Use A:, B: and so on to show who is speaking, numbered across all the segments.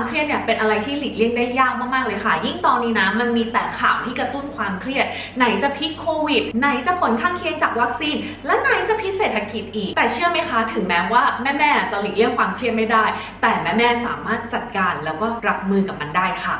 A: ความเครียดเนี่ยเป็นอะไรที่หลีกเลี่ยงได้ยากมากๆเลยค่ะ ยิ่งตอนนี้นะมันมีแต่ข่าวที่กระตุ้นความเครียด ไหนจะพิษโควิด ไหนจะผลข้างเคียงจากวัคซีน และไหนจะพิษเศรษฐกิจอีก แต่เชื่อไหมคะถึงแม้ว่าแม่ๆจะหลีกเลี่ยงความเครียดไม่ได้ แต่แม่ๆสามารถจัดการแล้วก็รับมือกับมันได้ค่ะ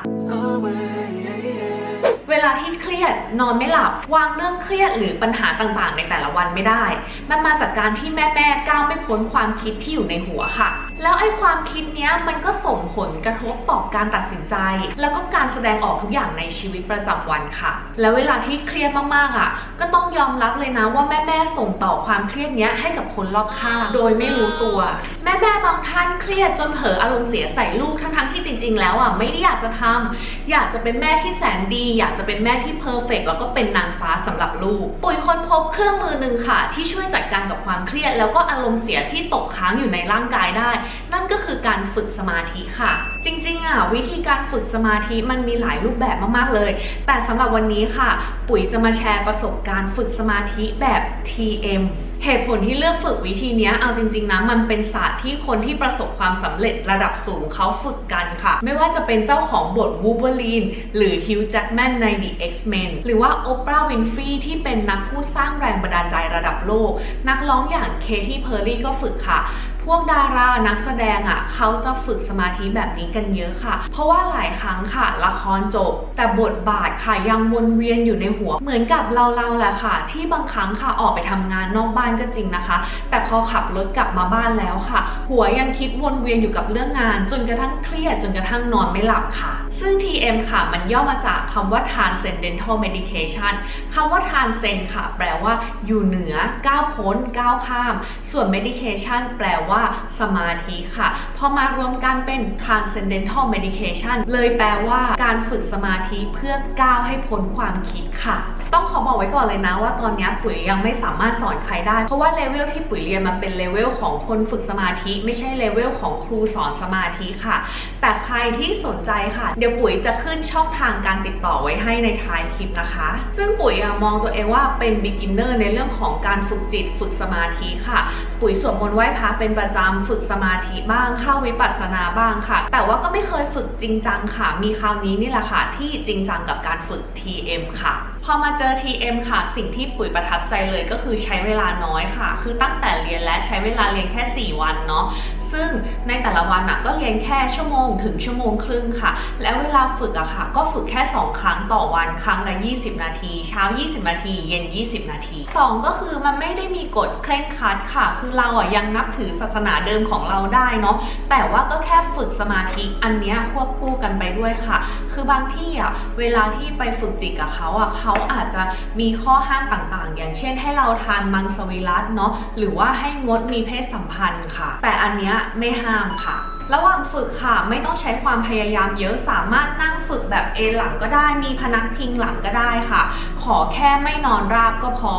A: เวลาที่เครียดนอนไม่หลับ วางเรื่องเครียดหรือปัญหาต่างๆ ในแต่ละวันไม่ได้ มันมาจากการที่แม่ๆก้าวไม่พ้นความคิดที่อยู่ในหัวค่ะ แล้วไอ้ความคิดเนี้ยมันก็ส่งผลกระทบต่อการตัดสินใจ แล้วก็การแสดงออกทุกอย่างในชีวิตประจำวันค่ะ แล้วเวลาที่เครียดมากๆอะ ก็ต้องยอมรับเลยนะว่าแม่ๆส่งต่อความเครียดเนี้ยให้กับคนรอบข้างโดยไม่รู้ตัว แม่ๆบางท่านเครียดจนเผลออารมณ์เสียใส่ลูกทั้งๆที่จริง ๆ แล้วอะไม่ได้อยากจะทำอยากจะเป็นแม่ที่แสนดีอยากจะเป็นแม่ที่เพอร์เฟกแล้วก็เป็นนางฟ้าสำหรับลูก ปุ๋ยค้นพบเครื่องมือหนึ่งค่ะ ที่ช่วยจัดการกับความเครียด แล้วก็อารมณ์เสียที่ตกค้างอยู่ในร่างกายได้ นั่นก็คือการฝึกสมาธิค่ะจริงๆอะวิธีการฝึกสมาธิมันมีหลายรูปแบบมากๆเลย แต่สำหรับวันนี้ค่ะ ปุ๋ยจะมาแชร์ประสบการณ์ฝึกสมาธิแบบ TM เหตุผลที่เลือกฝึกวิธีนี้เอาจริง ๆนะมันเป็นศาสตร์ที่คนที่ประสบความสำเร็จระดับสูงเขาฝึกกันค่ะ ไม่ว่าจะเป็นเจ้าของบทวูเบอรีนหรือฮิวจ์แจ็กแมนใน The X-Men หรือว่าโอปราห์วินฟรีที่เป็นนักผู้สร้างแรงบันดาลใจระดับโลก นักร้องอย่างเคที่เพอร์รี่ก็ฝึกค่ะพวกดารานักแสดงอะเขาจะฝึกสมาธิแบบนี้กันเยอะค่ะ เพราะว่าหลายครั้งค่ะ ละครจบ แต่บทบาทค่ะยังวนเวียนอยู่ในหัว เหมือนกับเราเราๆแหละค่ะ ที่บางครั้งค่ะออกไปทำงานนอกบ้านก็จริงนะคะ แต่พอขับรถกลับมาบ้านแล้วค่ะ หัวยังคิดวนเวียนอยู่กับเรื่องงาน จนกระทั่งเครียดจนกระทั่งนอนไม่หลับค่ะ ซึ่ง TM ค่ะมันย่อมาจากคำว่า Transcendental Medication คำว่า Transcend ค่ะ แปลว่าอยู่เหนือก้าวพ้นก้าวข้าม ส่วน Medication แปลว่าสมาธิค่ะ พอมารวมกันเป็น Transcendental Medication เลยแปลว่าการฝึกสมาธิเพื่อก้าวให้พ้นความคิดค่ะ ต้องขอบอกไว้ก่อนเลยนะว่าตอนนี้ปุ๋ยยังไม่สามารถสอนใครได้ เพราะว่าเลเวลที่ปุ๋ยเรียนมันเป็นเลเวลของคนฝึกสมาธิ ไม่ใช่เลเวลของครูสอนสมาธิค่ะ แต่ใครที่สนใจค่ะ เดี๋ยวปุ๋ยจะขึ้นช่องทางการติดต่อไว้ให้ในท้ายคลิปนะคะ ซึ่งปุ๋ยมองตัวเองว่าเป็น beginner ในเรื่องของการฝึกจิตฝึกสมาธิค่ะ ปุ๋ยสวดมนต์ไหว้พระเป็นประจำฝึกสมาธิบ้างเข้าวิปัสสนาบ้างค่ะ แต่ว่าก็ไม่เคยฝึกจริงจังค่ะ มีคราวนี้นี่แหละค่ะ ที่จริงจังกับการฝึก TM ค่ะ พอมาเจอ TM ค่ะ สิ่งที่ปุ๋ยประทับใจเลยก็คือใช้เวลาน้อยค่ะ คือตั้งแต่เรียนและใช้เวลาเรียนแค่ 4 วันเนาะซึ่งในแต่ละวันน่ะก็เรียนแค่ชั่วโมงถึงชั่วโมงครึ่งค่ะ แล้วเวลาฝึกอะค่ะ ก็ฝึกแค่ 2 ครั้งต่อวันครั้งละ 20 นาที เช้า 20 นาที เย็น 20 นาที 2 ก็คือมันไม่ได้มีกฎเคร่งครัดค่ะ คือเราอะยังนับถือศาสนาเดิมของเราได้เนาะแต่ว่าก็แค่ฝึกสมาธิอันเนี้ยควบคู่กันไปด้วยค่ะ คือบางที่อะเวลาที่ไปฝึกจิตกับเขาอะเขาาอาจจะมีข้อห้ามต่างๆ อย่างเช่นให้เราทานมังสวิรัตเนาะหรือว่าให้งดมีเพศสัมพันธ์ค่ะ แต่อันเนี้ยไม่ห้ามค่ะระหว่างฝึกค่ะไม่ต้องใช้ความพยายามเยอะสามารถนั่งฝึกแบบเอนหลังก็ได้ มีพนักพิงหลังก็ได้ค่ะ ขอแค่ไม่นอนราบก็พอ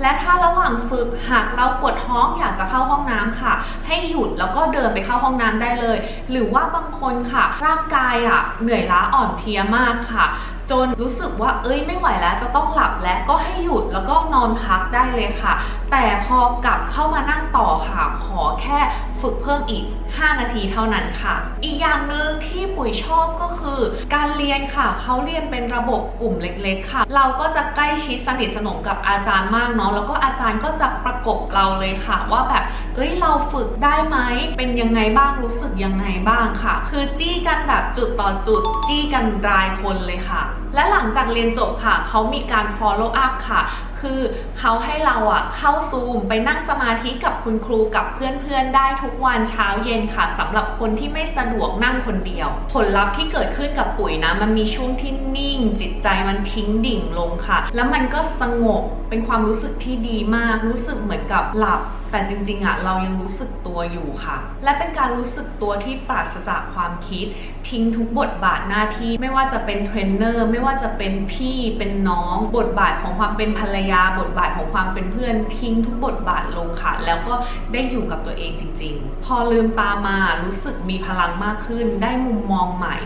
A: และถ้าระหว่างฝึกหากเราปวดท้องอยากจะเข้าห้องน้ำค่ะ ให้หยุดแล้วก็เดินไปเข้าห้องน้ำได้เลย หรือว่าบางคนค่ะ ร่างกายอะเหนื่อยล้าอ่อนเพลียมากค่ะจนรู้สึกว่าเอ้ยไม่ไหวแล้วจะต้องหลับแล้วก็ให้หยุดแล้วก็นอนพักได้เลยค่ะ แต่พอกลับเข้ามานั่งต่อค่ะ ขอแค่ฝึกเพิ่มอีก 5 นาทีเท่านั้นค่ะ อีกอย่างหนึ่งที่ปุ๋ยชอบก็คือ การเรียนค่ะเขาเรียนเป็นระบบกลุ่มเล็กๆค่ะ เราก็จะใกล้ชิดสนิทสนมกับอาจารย์มากเนาะแล้วก็อาจารย์ก็จะประกบเราเลยค่ะ ว่าแบบเอ้ยเราฝึกได้ไหมเป็นยังไงบ้างรู้สึกยังไงบ้างค่ะ คือจี้กันแบบจุดต่อจุด จี้กันรายคนเลยค่ะ และหลังจากเรียนจบค่ะ เขามีการ follow up ค่ะ คือเขาให้เราอะเข้าซูมไปนั่งสมาธิกับคุณครูกับเพื่อนๆ ได้ทุกวันเช้าเย็นค่ะสำหรับคนที่ไม่สะดวกนั่งคนเดียว ผลลัพธ์ที่เกิดขึ้นกับปุ๋ยนะ มันมีช่วงที่นิ่ง จิตใจมันทิ้งดิ่งลงค่ะ แล้วมันก็สงบเป็นความรู้สึกที่ดีมาก รู้สึกเหมือนกับหลับแต่จริงๆอะเรายังรู้สึกตัวอยู่ค่ะ และเป็นการรู้สึกตัวที่ปราศจากความคิด ทิ้งทุกบทบาทหน้าที่ ไม่ว่าจะเป็นเทรนเนอร์ไม่ว่าจะเป็นพี่เป็นน้อง บทบาทของความเป็นภรรยาบทบาทของความเป็นเพื่อนทิ้งทุกบทบาทลงค่ะ แล้วก็ได้อยู่กับตัวเองจริง ๆ พอลืมตามารู้สึกมีพลังมากขึ้น ได้มุมมองใหม่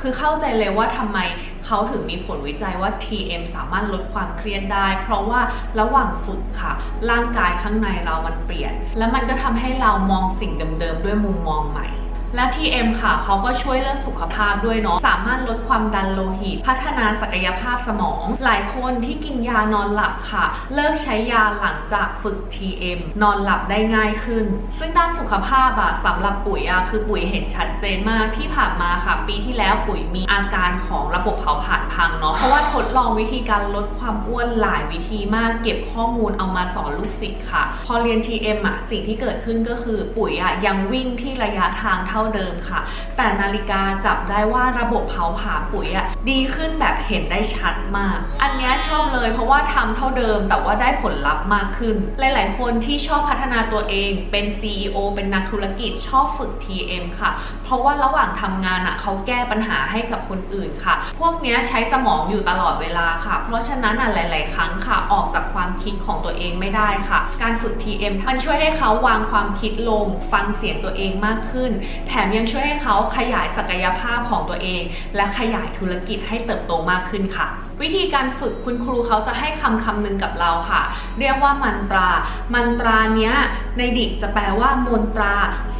A: คือเข้าใจเลยว่าทำไมเขาถึงมีผลวิจัยว่า TM สามารถลดความเครียดได้ เพราะว่าระหว่างฝึกค่ะ ร่างกายข้างในเรามันเปลี่ยน แล้วมันก็ทำให้เรามองสิ่งเดิมๆด้วยมุมมองใหม่ และ TM ค่ะเขาก็ช่วยเรื่องสุขภาพด้วยเนาะสามารถลดความดันโลหิต พัฒนาศักยภาพสมอง หลายคนที่กินยานอนหลับค่ะ เลิกใช้ยาหลังจากฝึก TM นอนหลับได้ง่ายขึ้น ซึ่งด้านสุขภาพอะสำหรับปุ๋ยอะคือปุ๋ยเห็นชัดเจนมากที่ผ่านมาค่ะ ปีที่แล้วปุ๋ยมีอาการของระบบเผาผลาญพังเนาะเพราะว่าทดลองวิธีการลดความอ้วนหลายวิธีมากเก็บข้อมูลเอามาสอนลูกศิษย์ค่ะ พอเรียน TM อะสิ่งที่เกิดขึ้นก็คือปุ๋ยอะยังวิ่งที่ระยะทางเท่าเดิมค่ะ แต่นาฬิกาจับได้ว่าระบบเผาผลาญปุ๋ยอะดีขึ้นแบบเห็นได้ชัดมาก อันนี้ชอบเลยเพราะว่าทำเท่าเดิมแต่ว่าได้ผลลัพธ์มากขึ้น หลาย ๆ คนที่ชอบพัฒนาตัวเองเป็น CEO เป็นนักธุรกิจชอบฝึก TM ค่ะ เพราะว่าระหว่างทำงานอะเขาแก้ปัญหาให้กับคนอื่นค่ะ พวกนี้ใช้สมองอยู่ตลอดเวลาค่ะ เพราะฉะนั้นอะหลาย ๆ ครั้งค่ะ ออกจากความคิดของตัวเองไม่ได้ค่ะ การฝึก TM มันช่วยให้เขาวางความคิดลง ฟังเสียงตัวเองมากขึ้น แแถมยังช่วยให้เขาขยายศักยภาพของตัวเอง และขยายธุรกิจให้เติบโตมากขึ้นค่ะ วิธีการฝึกคุณครูเขาจะให้คำคำหนึ่งกับเราค่ะ เรียกว่ามันตรา มันตราเนี้ยในดิกจะแปลว่ามนตรา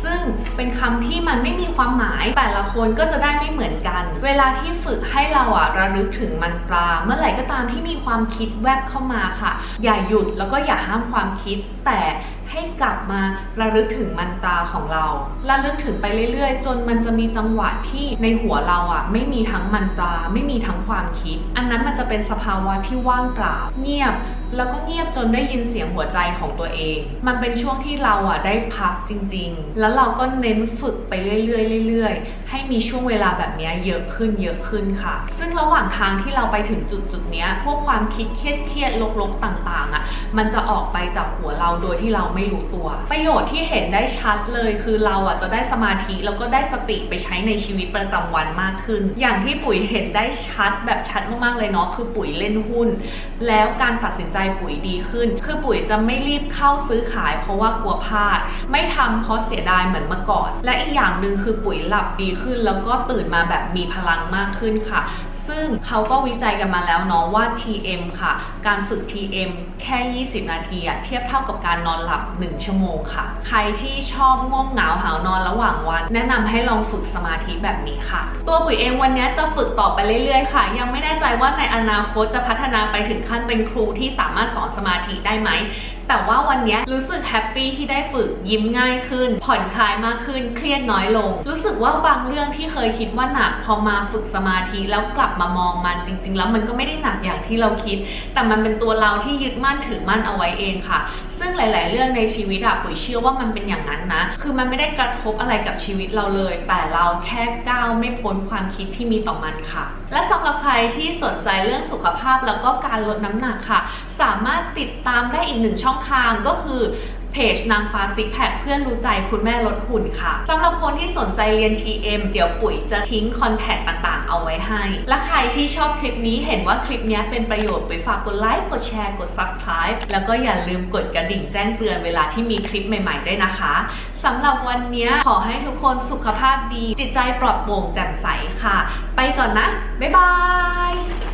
A: ซึ่งเป็นคำที่มันไม่มีความหมาย แต่ละคนก็จะได้ไม่เหมือนกัน เวลาที่ฝึกให้เราอะระลึกถึงมันตรา เมื่อไหร่ก็ตามที่มีความคิดแวบเข้ามาค่ะ อย่าหยุดแล้วก็อย่าห้ามความคิด แต่ให้กลับมาระลึกถึงมันตาของเรา ระลึกถึงไปเรื่อยๆ จนมันจะมีจังหวะที่ในหัวเราอะ ไม่มีทั้งมันตา ไม่มีทั้งความคิด อันนั้นมันจะเป็นสภาวะที่ว่างเปล่า เงียบ แล้วก็เงียบจนได้ยินเสียงหัวใจของตัวเอง มันเป็นช่วงที่เราอะได้พักจริง ๆ แล้วเราก็เน้นฝึกไปเรื่อยๆเรื่อยๆ ให้มีช่วงเวลาแบบเนี้ยเยอะขึ้นเยอะขึ้นค่ะ ซึ่งระหว่างทางที่เราไปถึงจุดจุดๆเนี้ยพวกความคิดเครียดๆลกๆต่างๆอะ มันจะออกไปจากหัวเราโดยที่เราไม่รู้ตัว ประโยชน์ที่เห็นได้ชัดเลยคือเราอะจะได้สมาธิแล้วก็ได้สติไปใช้ในชีวิตประจำวันมากขึ้น อย่างที่ปุ๋ยเห็นได้ชัดแบบชัดมากๆเลยเนาะคือปุ๋ยเล่นหุ้น แล้วการตัดสินใจปุ๋ยดีขึ้น คือปุ๋ยจะไม่รีบเข้าซื้อขาย เพราะว่ากลัวพลาด ไม่ทำเพราะเสียดายเหมือนเมื่อก่อน และอีกอย่างหนึ่งคือปุ๋ยหลับดีขึ้น แล้วก็ตื่นมาแบบมีพลังมากขึ้นค่ะ ซึ่งเขาก็วิจัยกันมาแล้วเนาะว่า TM ค่ะ การฝึก TM แค่ 20 นาทีอะเทียบเท่ากับการนอนหลับ 1 ชั่วโมงค่ะ ใครที่ชอบง่วงเหงาหาวนอนระหว่างวัน แนะนำให้ลองฝึกสมาธิแบบนี้ค่ะ ตัวปุ๋ยเองวันนี้จะฝึกต่อไปเรื่อยๆ ค่ะ ยังไม่แน่ใจว่าในอนาคตจะพัฒนาไปถึงขั้นเป็นครูที่สามารถสอนสมาธิได้ไหม แต่ว่าวันนี้รู้สึกแฮปปี้ที่ได้ฝึกยิ้มง่ายขึ้น ผ่อนคลายมากขึ้น เครียดน้อยลง รู้สึกว่าบางเรื่องที่เคยคิดว่าหนัก พอมาฝึกสมาธิแล้วกลับมามองมันจริง ๆ แล้วมันก็ไม่ได้หนักอย่างที่เราคิด แต่มันเป็นตัวเราที่ยึดมั่นถือมั่นเอาไว้เองค่ะ ซึ่งหลาย ๆ เรื่องในชีวิตอะปุ๋ยเชื่อว่ามันเป็นอย่างนั้นนะ คือมันไม่ได้กระทบอะไรกับชีวิตเราเลย แต่เราแค่ก้าวไม่พ้นความคิดที่มีต่อมันค่ะ และสำหรับใครที่สนใจเรื่องสุขภาพแล้วก็การลดน้ำหนักค่ะ สามารถติดตามได้อีกหนึ่งช่องทางก็คือเพจนางฟ้าซิกแพคเพื่อนรู้ใจคุณแม่ลดหุ่นค่ะสำหรับคนที่สนใจเรียน TM เดี๋ยวปุ๋ยจะทิ้งคอนแทคต่างๆ เอาไว้ให้ และใครที่ชอบคลิปนี้เห็นว่าคลิปนี้เป็นประโยชน์ปุ๋ยฝากกดไลค์กดแชร์กด subscribe แล้วก็อย่าลืมกดกระดิ่งแจ้งเตือนเวลาที่มีคลิปใหม่ๆด้วยนะคะสำหรับวันนี้ขอให้ทุกคนสุขภาพดี จิตใจปลอดโปร่งแจ่มใสค่ะ ไปก่อนนะ บ๊ายบาย